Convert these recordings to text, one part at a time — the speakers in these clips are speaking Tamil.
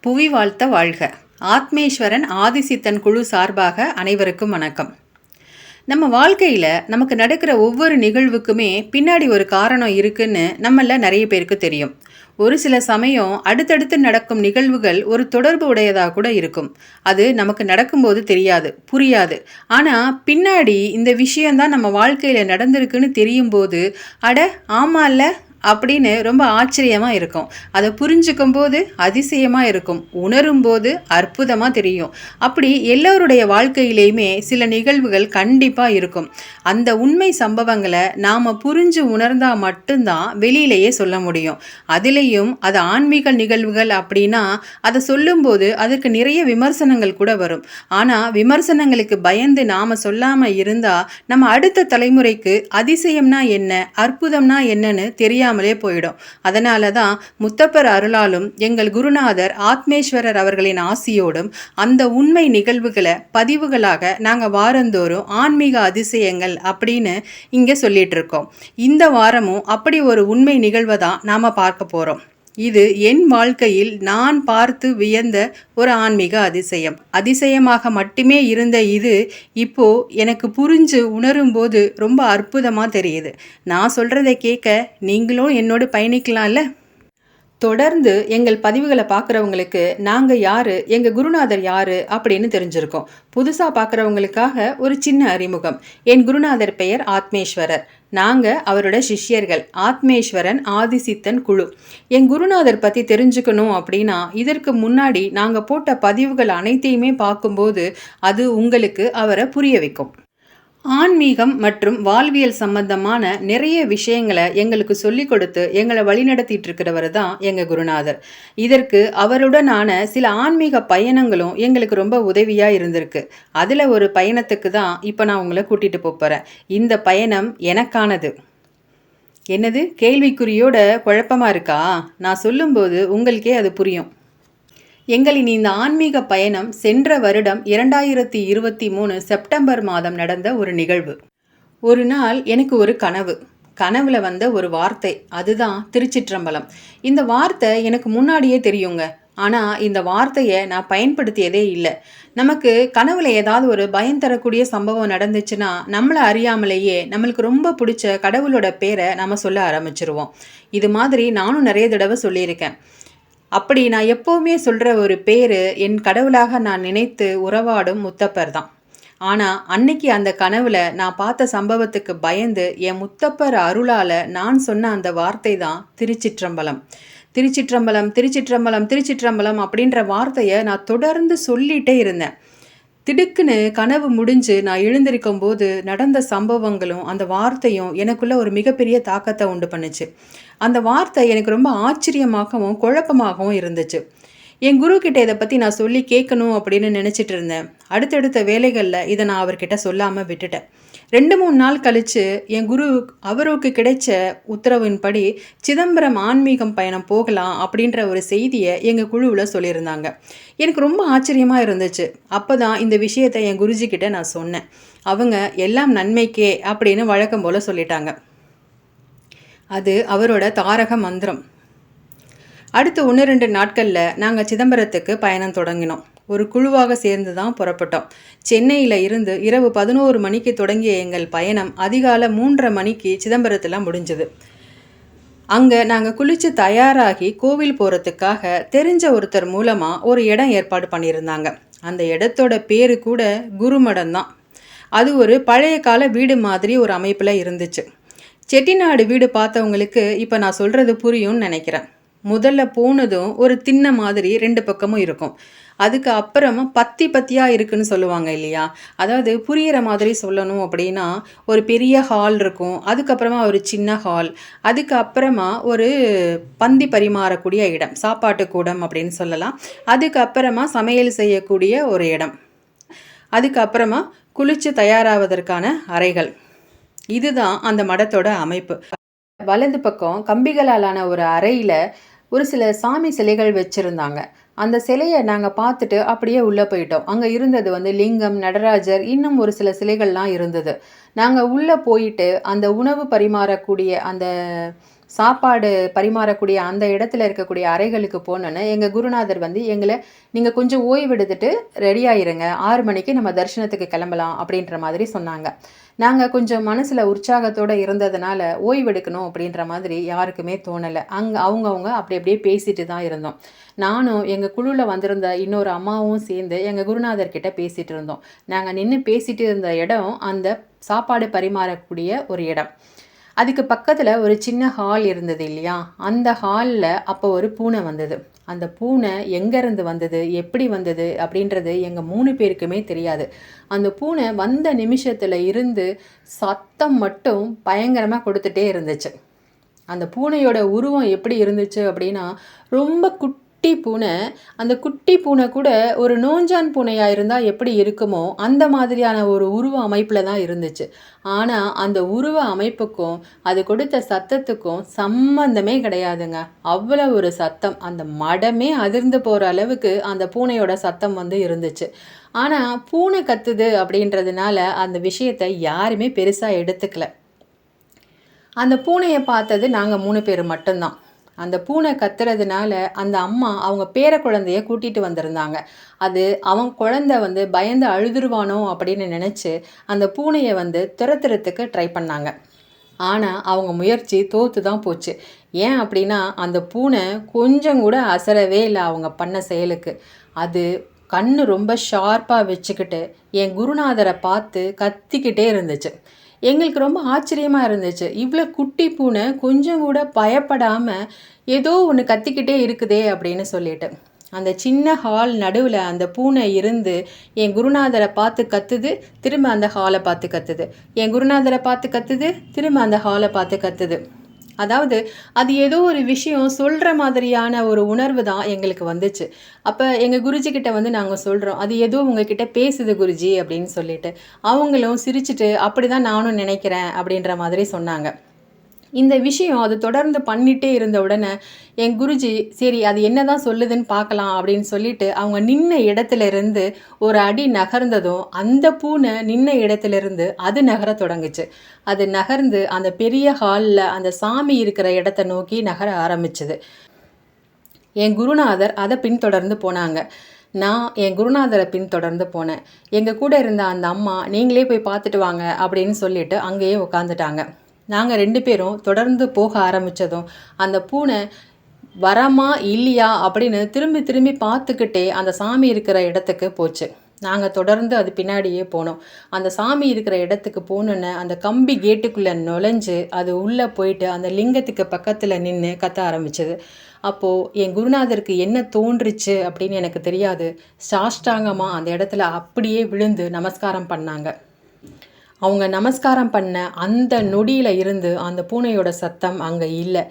புவி வாழ்த்த வாழ்க. ஆத்மேஸ்வரன் ஆதிசித்தன் குழு சார்பாக அனைவருக்கும் வணக்கம். நம்ம வாழ்க்கையில் நமக்கு நடக்கிற ஒவ்வொரு நிகழ்வுக்குமே பின்னாடி ஒரு காரணம் இருக்குன்னு நம்மள நிறைய பேருக்கு தெரியும். ஒரு சில சமயம் அடுத்தடுத்து நடக்கும் நிகழ்வுகள் ஒரு தொடர்பு உடையதாக கூட இருக்கும். அது நமக்கு நடக்கும்போது தெரியாது புரியாது. ஆனால் பின்னாடி இந்த விஷயந்தான் நம்ம வாழ்க்கையில் நடந்திருக்குன்னு தெரியும் போது அட ஆமால்ல அப்படின்னு ரொம்ப ஆச்சரியமாக இருக்கும். அதை புரிஞ்சுக்கும் போது அதிசயமாக இருக்கும். உணரும் போது அற்புதமாக தெரியும். அப்படி எல்லோருடைய வாழ்க்கையிலையுமே சில நிகழ்வுகள் கண்டிப்பாக இருக்கும். அந்த உண்மை சம்பவங்களை நாம் புரிஞ்சு உணர்ந்தால் மட்டும்தான் வெளியிலேயே சொல்ல முடியும். அதுலேயும் அது ஆன்மீக நிகழ்வுகள் அப்படின்னா அதை சொல்லும்போது அதுக்கு நிறைய விமர்சனங்கள் கூட வரும். ஆனால் விமர்சனங்களுக்கு பயந்து நாம் சொல்லாமல் இருந்தால் நம்ம அடுத்த தலைமுறைக்கு அதிசயம்னா என்ன அற்புதம்னா என்னன்னு தெரியாது தெரியாமலே போயிடும். அதனால தான் முத்தப்பர் அருளாலும் எங்கள் குருநாதர் ஆத்மேஸ்வரர் அவர்களின் ஆசியோடும் அந்த உண்மை நிகழ்வுகளை பதிவுகளாக நாங்கள் வாரந்தோறும் ஆன்மீக அதிசயங்கள் அப்படின்னு இங்கே சொல்லிட்டு இருக்கோம். இந்த வாரமும் அப்படி ஒரு உண்மை நிகழ்வை தான் நாம் பார்க்க போகிறோம் இது என் வாழ்க்கையில் நான் பார்த்து வியந்த ஒரு ஆன்மீக அதிசயம். அதிசயமாக மட்டுமே இருந்த இது இப்போ எனக்கு புரிஞ்சு உணரும்போது ரொம்ப அற்புதமாக தெரியுது. நான் சொல்கிறத கேட்க நீங்களும் என்னோடு பயணிக்கலாம்ல? தொடர்ந்து எங்கள் பதிவுகளை பார்க்குறவங்களுக்கு நாங்கள் யார் எங்கள் குருநாதர் யார் அப்படின்னு தெரிஞ்சிருக்கோம். புதுசாக பார்க்குறவங்களுக்காக ஒரு சின்ன அறிமுகம். என் குருநாதர் பெயர் ஆத்மேஸ்வரர். நாங்கள் அவரோட சிஷ்யர்கள் ஆத்மேஸ்வரன் ஆதிசித்தன் குழு. என் குருநாதர் பற்றி தெரிஞ்சுக்கணும் அப்படின்னா இதற்கு முன்னாடி நாங்கள் போட்ட பதிவுகள் அனைத்தையுமே பார்க்கும்போது அது உங்களுக்கு அவரை புரிய வைக்கும். ஆன்மீகம் மற்றும் வாழ்வியல் சம்பந்தமான நிறைய விஷயங்களை எங்களுக்கு சொல்லிக் கொடுத்து எங்களை வழிநடத்திட்டு இருக்கிறவர் தான் எங்கள் குருநாதர். இதற்கு அவருடனான சில ஆன்மீக பயணங்களும் எங்களுக்கு ரொம்ப உதவியாக இருந்திருக்கு. அதில் ஒரு பயணத்துக்கு தான் இப்போ நான் உங்களை கூட்டிகிட்டு போகிறேன் இந்த பயணம் எனக்கானது. என்னது? கேள்விக்குறியோட குழப்பமாக இருக்கா? நான் சொல்லும்போது உங்களுக்கே அது புரியும். எங்களின் இந்த ஆன்மீக பயணம் சென்ற வருடம் இரண்டாயிரத்தி இருபத்தி மூணு செப்டம்பர் மாதம் நடந்த ஒரு நிகழ்வு. ஒரு நாள் எனக்கு ஒரு கனவு. கனவுல வந்த ஒரு வார்த்தை. அதுதான் திருச்சிற்றம்பலம். இந்த வார்த்தை எனக்கு முன்னாடியே தெரியுங்க. ஆனால் இந்த வார்த்தையை நான் பயன்படுத்தியதே இல்லை. நமக்கு கனவுல ஏதாவது ஒரு பயம் தரக்கூடிய சம்பவம் நடந்துச்சுன்னா நம்மளை அறியாமலேயே நம்மளுக்கு ரொம்ப பிடிச்ச கடவுளோட பேரை நம்ம சொல்ல ஆரம்பிச்சிருவோம். இது மாதிரி நானும் நிறைய தடவை சொல்லியிருக்கேன். அப்படி நான் எப்போவுமே சொல்கிற ஒரு பேர் என் கடவுளாக நான் நினைத்து உறவாடும் முத்தப்பர் தான். ஆனால் அன்னைக்கு அந்த கனவுல நான் பார்த்த சம்பவத்துக்கு பயந்து என் முத்தப்பர் அருளால் நான் சொன்ன அந்த வார்த்தை தான் திருச்சிற்றம்பலம். திருச்சிற்றம்பலம் திருச்சிற்றம்பலம் திருச்சிற்றம்பலம் அப்படின்ற வார்த்தையை நான் தொடர்ந்து சொல்லிகிட்டே இருந்தேன். திடுக்குன்னு கனவு முடிஞ்சு நான் எழுந்திருக்கும் போது நடந்த சம்பவங்களும் அந்த வார்த்தையும் எனக்குள்ள ஒரு மிகப்பெரிய தாக்கத்தை உண்டு பண்ணுச்சு. அந்த வார்த்தை எனக்கு ரொம்ப ஆச்சரியமாகவும் குழப்பமாகவும் இருந்துச்சு. என் குரு கிட்ட இதை பற்றி நான் சொல்லி கேட்கணும் அப்படின்னு நினச்சிட்டு இருந்தேன். அடுத்தடுத்த வேலைகளில் இதை நான் அவர்கிட்ட சொல்லாமல் விட்டுட்டேன். ரெண்டு மூணு நாள் கழித்து என் குரு அவருக்கு கிடைச்ச உத்தரவின்படி சிதம்பரம் ஆன்மீகம் பயணம் போகலாம் அப்படின்ற ஒரு செய்தியை எங்கள் குழுவில் சொல்லியிருந்தாங்க. எனக்கு ரொம்ப ஆச்சரியமாக இருந்துச்சு. அப்போ தான் இந்த விஷயத்தை என் குருஜிக்கிட்ட நான் சொன்னேன். அவங்க எல்லாம் நன்மைக்கே அப்படின்னு வழக்கம் போல் சொல்லிட்டாங்க. அது அவரோட தாரக மந்திரம். அடுத்து ஒன்று ரெண்டு நாட்களில் நாங்கள் சிதம்பரத்துக்கு பயணம் தொடங்கினோம். ஒரு குழுவாக சேர்ந்து தான் புறப்பட்டோம். சென்னையில் இருந்து இரவு பதினோரு மணிக்கு தொடங்கிய எங்கள் பயணம் அதிகாலை மூன்றரை மணிக்கு சிதம்பரத்தில் முடிஞ்சது. அங்கே நாங்கள் குளித்து தயாராகி கோவில் போகிறதுக்காக தெரிஞ்ச ஒருத்தர் மூலமாக ஒரு இடம் ஏற்பாடு பண்ணியிருந்தாங்க. அந்த இடத்தோட பேர் கூட குருமடம் தான். அது ஒரு பழைய கால வீடு மாதிரி ஒரு அமைப்பில் இருந்துச்சு. செட்டிநாடு வீடு பார்த்தவங்களுக்கு இப்போ நான் சொல்கிறது புரியும்னு நினைக்கிறேன். முதல்ல போனதும் ஒரு தின்ன மாதிரி ரெண்டு பக்கமும் இருக்கும். அதுக்கு அப்புறமா பத்தி பத்தியாக இருக்குன்னு சொல்லுவாங்க இல்லையா? அதாவது புரியிற மாதிரி சொல்லணும் அப்படின்னா ஒரு பெரிய ஹால் இருக்கும். அதுக்கப்புறமா ஒரு சின்ன ஹால் அதுக்கப்புறமா ஒரு பந்தி பரிமாறக்கூடிய இடம். சாப்பாட்டு கூடம் அப்படின்னு சொல்லலாம். அதுக்கப்புறமா சமையல் செய்யக்கூடிய ஒரு இடம். அதுக்கப்புறமா குளிச்சு தயாராவதற்கான அறைகள். இதுதான் அந்த மடத்தோட அமைப்பு. வலது பக்கம் கம்பிகளாலான ஒரு அறையில் ஒரு சில சாமி சிலைகள் வச்சுருந்தாங்க. அந்த சிலையை நாங்கள் பார்த்துட்டு அப்படியே உள்ளே போயிட்டோம். அங்கே இருந்தது வந்து லிங்கம் நடராஜர் இன்னும் ஒரு சில சிலைகள்லாம் இருந்தது. நாங்கள் உள்ளே போயிட்டு அந்த உணவு பரிமாறக்கூடிய அந்த சாப்பாடு பரிமாறக்கூடிய அந்த இடத்துல இருக்கக்கூடிய அறைகளுக்கு போனோன்னே எங்கள் குருநாதர் வந்து எங்களை நீங்கள் கொஞ்சம் ஓய்வெடுத்துட்டு ரெடி ஆறு மணிக்கு நம்ம தரிசனத்துக்கு கிளம்பலாம் அப்படின்ற மாதிரி சொன்னாங்க. நாங்கள் கொஞ்சம் மனசில் உற்சாகத்தோடு இருந்ததுனால ஓய்வெடுக்கணும் அப்படின்ற மாதிரி யாருக்குமே தோணலை. அங்கே அவங்கவுங்க அப்படி அப்படியே பேசிட்டு தான் இருந்தோம். நானும் எங்கள் குழுவில் வந்திருந்த இன்னொரு அம்மாவும் சேர்ந்து எங்கள் குருநாதர்கிட்ட பேசிகிட்டு இருந்தோம். நாங்கள் நின்று பேசிகிட்டு இருந்த இடம் அந்த சாப்பாடு பரிமாறக்கூடிய ஒரு இடம். அதுக்கு பக்கத்தில் ஒரு சின்ன ஹால் இருந்தது இல்லையா? அந்த ஹாலில் அப்போ ஒரு பூனை வந்தது. அந்த பூனை எங்கேருந்து வந்தது? எப்படி வந்தது? அப்படின்றது எங்கள் மூணு பேருக்குமே தெரியாது. அந்த பூனை வந்த நிமிஷத்தில் இருந்து சத்தம் மட்டும் பயங்கரமாக கொடுத்துட்டே இருந்துச்சு. அந்த பூனையோட உருவம் எப்படி இருந்துச்சு அப்படின்னா ரொம்ப குட் குட்டி பூனை அந்த குட்டி பூனை கூட ஒரு நோஞ்சான் பூனையாக இருந்தால் எப்படி இருக்குமோ அந்த மாதிரியான ஒரு உருவ அமைப்பில் தான் இருந்துச்சு. ஆனால் அந்த உருவ அமைப்புக்கும் அது கொடுத்த சத்தத்துக்கும் சம்மந்தமே கிடையாதுங்க. அவ்வளோ ஒரு சத்தம். அந்த மடமே அதிர்ந்து போகிற அளவுக்கு அந்த பூனையோட சத்தம் வந்து இருந்துச்சு. ஆனால் பூனை கத்துது அப்படின்றதுனால அந்த விஷயத்தை யாருமே பெருசாக எடுத்துக்கல. அந்த பூனையை பார்த்தது நாங்கள் மூணு பேர் மட்டும்தான். அந்த பூனை கத்துறதுனால அந்த அம்மா அவங்க பேர குழந்தைய கூட்டிகிட்டு வந்திருந்தாங்க. அது அவன் குழந்த வந்து பயந்து அழுதுருவானோ அப்படின்னு நினச்சி அந்த பூனையை வந்து துரத்துறதுக்கு ட்ரை பண்ணாங்க. ஆனால் அவங்க முயற்சி தோற்று தான் போச்சு. ஏன் அப்படின்னா அந்த பூனை கொஞ்சம் கூட அசரவே இல்லை அவங்க பண்ண செயலுக்கு. அது கண்ணு ரொம்ப ஷார்ப்பாக வச்சுக்கிட்டு என் குருநாதரை பார்த்து கத்திக்கிட்டே இருந்துச்சு. எங்களுக்கு ரொம்ப ஆச்சரியமாக இருந்துச்சு. இவ்வளோ குட்டி பூனை கொஞ்சம் கூட பயப்படாமல் ஏதோ ஒன்று கத்திக்கிட்டே இருக்குதே அப்படின்னு சொல்லிட்டு. அந்த சின்ன ஹால் நடுவில் அந்த பூனை இருந்து என் குருநாதரை பார்த்து கத்துது திரும்ப அந்த ஹாலை பார்த்து கத்துது. என் குருநாதரை பார்த்து கத்துது திரும்ப அந்த ஹாலை பார்த்து கத்துது. அதாவது அது ஏதோ ஒரு விஷயம் சொல்கிற மாதிரியான ஒரு உணர்வு தான் எங்களுக்கு வந்துச்சு. அப்போ எங்கள் குருஜி கிட்ட வந்து நாங்கள் சொல்கிறோம் அது ஏதோ உங்ககிட்ட பேசுது குருஜி அப்படின்னு சொல்லிட்டு. அவங்களும் சிரிச்சுட்டு அப்படி தான் நானும் நினைக்கிறேன் அப்படின்ற மாதிரி சொன்னாங்க. இந்த விஷயம் அது தொடர்ந்து பண்ணிகிட்டே இருந்த உடனே என் குருஜி சரி அது என்ன தான் சொல்லுதுன்னு பார்க்கலாம் அப்படின்னு சொல்லிட்டு அவங்க நின்ன இடத்துல இருந்து ஒரு அடி நகர்ந்ததும் அந்த பூனை நின்ன இடத்துல இருந்து அது நகர தொடங்குச்சு. அது நகர்ந்து அந்த பெரிய ஹாலில் அந்த சாமி இருக்கிற இடத்த நோக்கி நகர ஆரம்பிச்சது. என் குருநாதர் அதை பின்தொடர்ந்து போனாங்க. நான் என் குருநாதரை பின்தொடர்ந்து போனேன். எங்கள் கூட இருந்த அந்த அம்மா நீங்களே போய் பார்த்துட்டு வாங்க அப்படின்னு சொல்லிட்டு அங்கேயே உட்காந்துட்டாங்க நாங்கள் ரெண்டு பேரும் தொடர்ந்து போக ஆரம்பித்ததும் அந்த பூனை வரமா இல்லையா அப்படின்னு திரும்பி திரும்பி பார்த்துக்கிட்டே அந்த சாமி இருக்கிற இடத்துக்கு போச்சு. நாங்கள் தொடர்ந்து அது பின்னாடியே போனோம். அந்த சாமி இருக்கிற இடத்துக்கு போனோன்னே அந்த கம்பி கேட்டுக்குள்ளே நுழைஞ்சு அது உள்ளே போயிட்டு அந்த லிங்கத்துக்கு பக்கத்தில் நின்று கத்த ஆரம்பிச்சது. அப்போது என் குருநாதருக்கு என்ன தோன்றுச்சு? அப்படின்னு எனக்கு தெரியாது. சாஷ்டாங்கமாக அந்த இடத்துல அப்படியே விழுந்து நமஸ்காரம் பண்ணாங்க. அவங்க நமஸ்காரம் பண்ண அந்த நொடியில் இருந்து அந்த பூனையோட சத்தம் அங்கே இல்லை.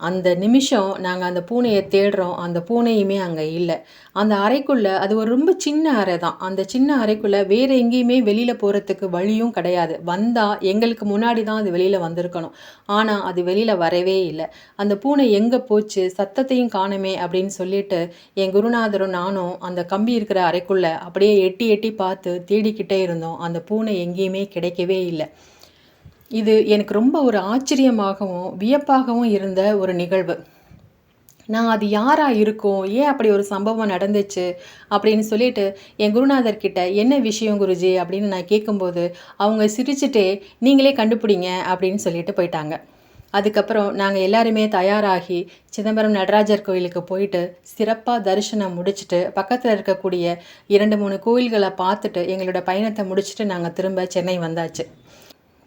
அந்த நிமிஷம் நாங்கள் அந்த பூனையை தேடுறோம். அந்த பூனையுமே அங்கே இல்லை. அந்த அறைக்குள்ளே அது ஒரு ரொம்ப சின்ன அறை தான். அந்த சின்ன அறைக்குள்ளே வேறு எங்கேயுமே வெளியில் போகிறதுக்கு வழியும் கிடையாது. வந்தால் எங்களுக்கு முன்னாடி தான் அது வெளியில் வந்திருக்கணும். ஆனால் அது வெளியில் வரவே இல்லை. அந்த பூனை எங்கே போச்சு? சத்தத்தையும் காணுமே அப்படின்னு சொல்லிட்டு என் குருநாதரும் நானும் அந்த கம்பி இருக்கிற அறைக்குள்ளே அப்படியே எட்டி எட்டி பார்த்து தேடிக்கிட்டே இருந்தோம். அந்த பூனை எங்கேயுமே கிடைக்கவே இல்லை. இது எனக்கு ரொம்ப ஒரு ஆச்சரியமாகவும் வியப்பாகவும் இருந்த ஒரு நிகழ்வு. நான் அது யாராக இருக்கும்? ஏன் அப்படி ஒரு சம்பவம் நடந்துச்சு? அப்படின்னு சொல்லிட்டு என் குருநாதர் கிட்ட என்ன விஷயம் குருஜி? அப்படின்னு நான் கேட்கும்போது அவங்க சிரிச்சுட்டே நீங்களே கண்டுபிடிங்க அப்படின்னு சொல்லிட்டு போயிட்டாங்க. அதுக்கப்புறம் நாங்கள் எல்லாருமே தயாராகி சிதம்பரம் நடராஜர் கோயிலுக்கு போயிட்டு சிறப்பாக தரிசனம் முடிச்சுட்டு பக்கத்தில் இருக்கக்கூடிய இரண்டு மூணு கோயில்களை பார்த்துட்டு எங்களோட பயணத்தை முடிச்சுட்டு நாங்கள் திரும்ப சென்னை வந்தாச்சு.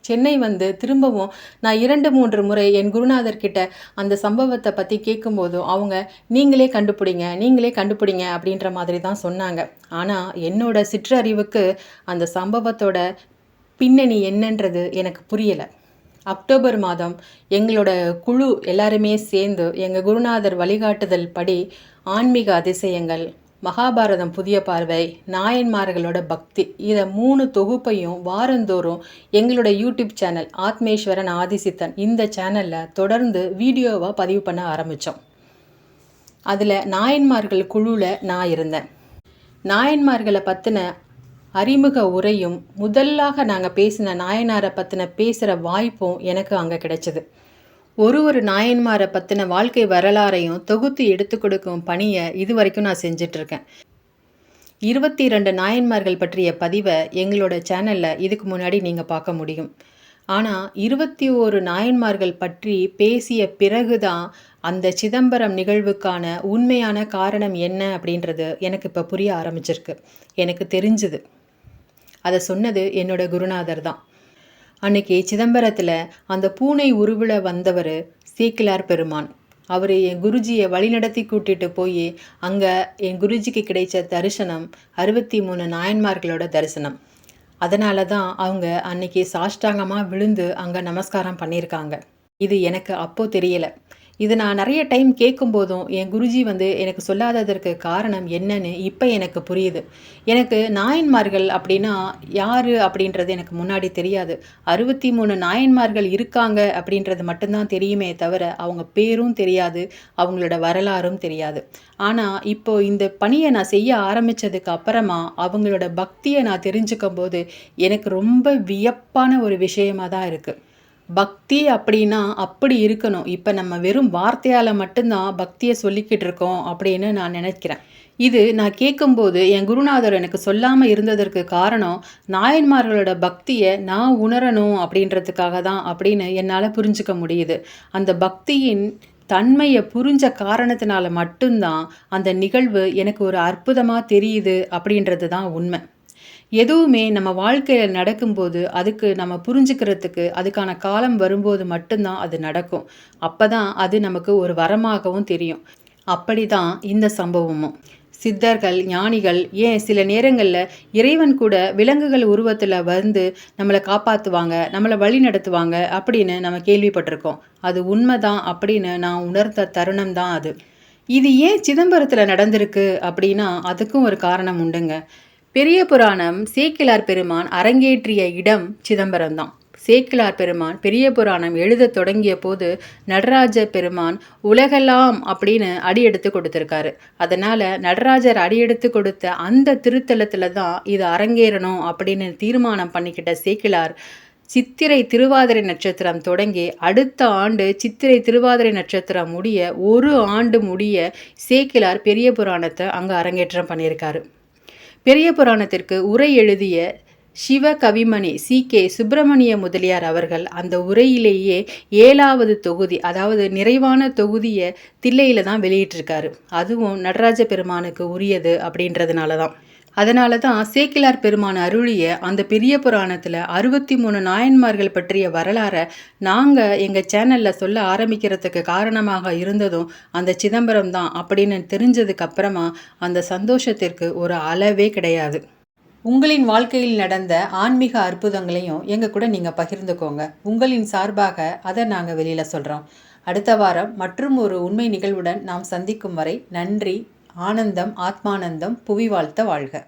சென்னை வந்து திரும்பவும் நான் இரண்டு மூன்று முறை என் குருநாதர்கிட்ட அந்த சம்பவத்தை பற்றி கேட்கும்போதும் அவங்க நீங்களே கண்டுபிடிங்க நீங்களே கண்டுபிடிங்க அப்படின்ற மாதிரி தான் சொன்னாங்க. ஆனால் என்னோட சிற்றறிவுக்கு அந்த சம்பவத்தோட பின்னணி என்னன்றது எனக்கு புரியலை. அக்டோபர் மாதம் எங்களோட குழு எல்லாருமே சேர்ந்து எங்கள் குருநாதர் வழிகாட்டுதல் படி ஆன்மீக அதிசயங்கள் மகாபாரதம் புதிய பார்வை நாயன்மார்களோட பக்தி. இதை மூணு தொகுப்பையும் வாரந்தோறும் எங்களோட யூடியூப் சேனல் ஆத்மேஸ்வரன் ஆதிசித்தன் இந்த சேனலில் தொடர்ந்து வீடியோவாக பதிவு பண்ண ஆரம்பித்தோம் அதில் நாயன்மார்கள் குழுவில் நான் இருந்தேன். நாயன்மார்களை பற்றின அறிமுக உரையும் முதல்லாக நாங்கள் பேசின நாயனாரை பற்றின பேசுகிற வாய்ப்பும் எனக்கு அங்கே கிடைச்சிது. ஒரு ஒரு நாயன்மாரை பற்றின வாழ்க்கை வரலாறையும் தொகுத்து எடுத்து கொடுக்கும் பணியை இது வரைக்கும் நான் செஞ்சிட்ருக்கேன். இருபத்தி ரெண்டு நாயன்மார்கள் பற்றிய பதிவை எங்களோட சேனலில் இதுக்கு முன்னாடி நீங்கள் பார்க்க முடியும். ஆனால் இருபத்தி ஓரு நாயன்மார்கள் பற்றி பேசிய பிறகு தான் அந்த சிதம்பரம் நிகழ்வுக்கான உண்மையான காரணம் என்ன அப்படின்றது எனக்கு இப்போ புரிய ஆரம்பிச்சிருக்கு. எனக்கு தெரிஞ்சுது. அதை சொன்னது என்னோட குருநாதர் தான். அன்னைக்கு சிதம்பரத்தில் அந்த பூனை உருவில் வந்தவர் சீக்கிலார் பெருமான். அவர் என் குருஜியை வழிநடத்தி கூட்டிகிட்டு போய் அங்கே என் குருஜிக்கு கிடைச்ச தரிசனம் அறுபத்தி மூணு நாயன்மார்களோட தரிசனம். அதனால தான் அவங்க அன்னைக்கு சாஷ்டாங்கமாக விழுந்து அங்கே நமஸ்காரம் பண்ணியிருக்காங்க. இது எனக்கு அப்போ தெரியலை. இது நான் நிறைய டைம் கேட்கும்போதும் என் குருஜி வந்து எனக்கு சொல்லாததற்கு காரணம் என்னன்னு இப்போ எனக்கு புரியுது. எனக்கு நாயன்மார்கள் அப்படின்னா யார் அப்படின்றது எனக்கு முன்னாடி தெரியாது. அறுபத்தி மூணு நாயன்மார்கள் இருக்காங்க அப்படின்றது மட்டும்தான் தெரியுமே தவிர அவங்க பேரும் தெரியாது அவங்களோட வரலாறும் தெரியாது. ஆனால் இப்போ இந்த பணியை நான் செய்ய ஆரம்பித்ததுக்கு அப்புறமா அவங்களோட பக்தியை நான் தெரிஞ்சுக்கும் போது எனக்கு ரொம்ப வியப்பான ஒரு விஷயமாக தான் இருக்குது பக்தி அப்படின்னா அப்படி இருக்கணும். இப்போ நம்ம வெறும் வார்த்தையால் மட்டும்தான் பக்தியை சொல்லிக்கிட்டு இருக்கோம் அப்படின்னு நான் நினைக்கிறேன். இது நான் கேட்கும்போது என் குருநாதர் எனக்கு சொல்லாமல் இருந்ததற்கு காரணம் நாயன்மார்களோட பக்தியை நான் உணரணும் அப்படின்றதுக்காக தான் அப்படின்னு என்னால் புரிஞ்சுக்க முடியுது. அந்த பக்தியின் தன்மையை புரிஞ்ச காரணத்தினால மட்டும்தான் அந்த நிகழ்வு எனக்கு ஒரு அற்புதமாக தெரியுது அப்படின்றது தான் உண்மை. எதுவுமே நம்ம வாழ்க்கையில் நடக்கும்போது அதுக்கு நம்ம புரிஞ்சுக்கிறதுக்கு அதுக்கான காலம் வரும்போது மட்டும்தான் அது நடக்கும். அப்போ தான் அது நமக்கு ஒரு வரமாகவும் தெரியும். அப்படி தான் இந்த சம்பவமும். சித்தர்கள் ஞானிகள் ஏன் சில நேரங்களில் இறைவன் கூட விலங்குகள் உருவத்தில் வந்து நம்மளை காப்பாற்றுவாங்க நம்மளை வழி நடத்துவாங்க அப்படின்னு நம்ம கேள்விப்பட்டிருக்கோம். அது உண்மைதான் அப்படின்னு நான் உணர்ந்த தருணம் தான் அது. இது ஏன் சிதம்பரத்தில் நடந்திருக்கு அப்படின்னா அதுக்கும் ஒரு காரணம் உண்டுங்க. பெரிய புராணம் சேக்கிலார் பெருமான் அரங்கேற்றிய இடம் சிதம்பரம் தான் சேக்கிலார் பெருமான் பெரிய புராணம் எழுத தொடங்கிய போது நடராஜ பெருமான் உலகெல்லாம் அப்படின்னு அடியெடுத்து கொடுத்துருக்காரு. அதனால் நடராஜர் அடியெடுத்து கொடுத்த அந்த திருத்தலத்தில் தான் இது அரங்கேறணும் அப்படின்னு தீர்மானம் பண்ணிக்கிட்ட சேக்கிலார் சித்திரை திருவாதிரை நட்சத்திரம் தொடங்கி அடுத்த ஆண்டு சித்திரை திருவாதிரை நட்சத்திரம் முடிய ஒரு ஆண்டு முடிய சேக்கிலார் பெரிய புராணத்தை அங்கே அரங்கேற்றம் பண்ணியிருக்காரு. பெரிய புராணத்திற்கு உரை எழுதிய சிவ கவிமணி சி. கே. சுப்பிரமணிய முதலியார் அவர்கள் அந்த உரையிலேயே ஏழாவது தொகுதி அதாவது நிறைவான தொகுதியை தில்லையில் தான் வெளியிட்டிருக்காரு. அதுவும் நடராஜ பெருமானுக்கு உரியது அப்படின்றதுனால தான் அதனால தான் சேக்கிலார் பெருமான் அருளிய அந்த பெரிய புராணத்தில் அறுபத்தி மூணு நாயன்மார்கள் பற்றிய வரலாறை நாங்கள் எங்கள் சேனலில் சொல்ல ஆரம்பிக்கிறதுக்கு காரணமாக இருந்ததும் அந்த சிதம்பரம் தான் அப்படின்னு தெரிஞ்சதுக்கு அப்புறமா அந்த சந்தோஷத்திற்கு ஒரு அளவே கிடையாது. உங்களின் வாழ்க்கையில் நடந்த ஆன்மீக அற்புதங்களையும் எங்கள் கூட நீங்கள் பகிர்ந்துக்கோங்க. உங்களின் சார்பாக அதை நாங்கள் வெளியில் சொல்கிறோம் அடுத்த வாரம் மற்றும் ஒரு உண்மை நிகழ்வுடன் நாம் சந்திக்கும் வரை நன்றி ஆனந்தம் ஆத்மானந்தம் புவி வாழ்த்த வாழ்க.